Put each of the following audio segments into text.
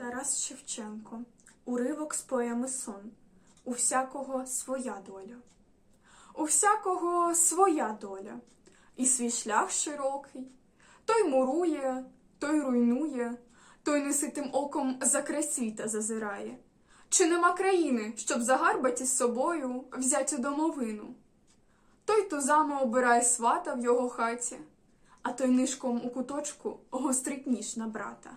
Тарас Шевченко. Уривок з поеми Сон. У всякого своя доля. У всякого своя доля, і свій шлях широкий. Той мурує, той руйнує, той неситим оком за край світа зазирає. Чи нема країни, щоб загарбать із собою взять домовину? Той тузами обирає свата в його хаті, а той нишком у куточку гострить ніж на брата.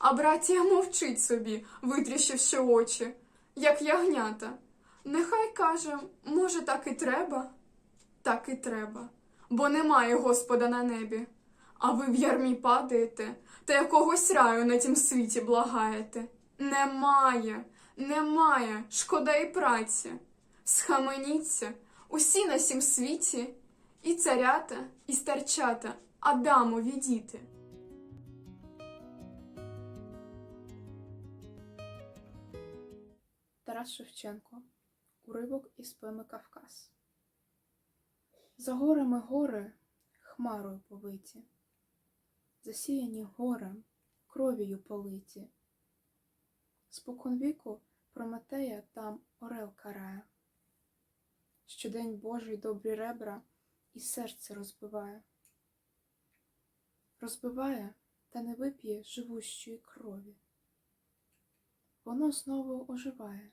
А братія мовчить собі, витріщивши очі, як ягнята. Нехай каже, може, так і треба? Так і треба, бо немає Господа на небі. А ви в ярмі падаєте та якогось раю на тім світі благаєте. Немає, немає, шкода і праці. Схаменіться, усі на сім світі, і царята, і старчата, Адамові діти. Тарас Шевченко. Уривок із поеми Кавказ. За горами гори хмарою повиті, засіяні горем, кров'ю политі. Спокон віку Прометея там орел карає, Щодень Божий добрі ребра і серце розбиває. Розбиває та не вип'є живущої крові. Воно знову оживає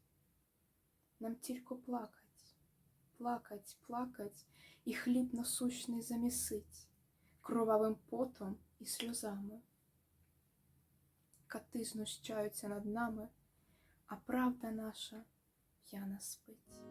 нам тільки плакать, плакать, плакать і хліб насущний замісить кровавим потом і сльозами. Кати знущаються над нами, а правда наша п'яна спить.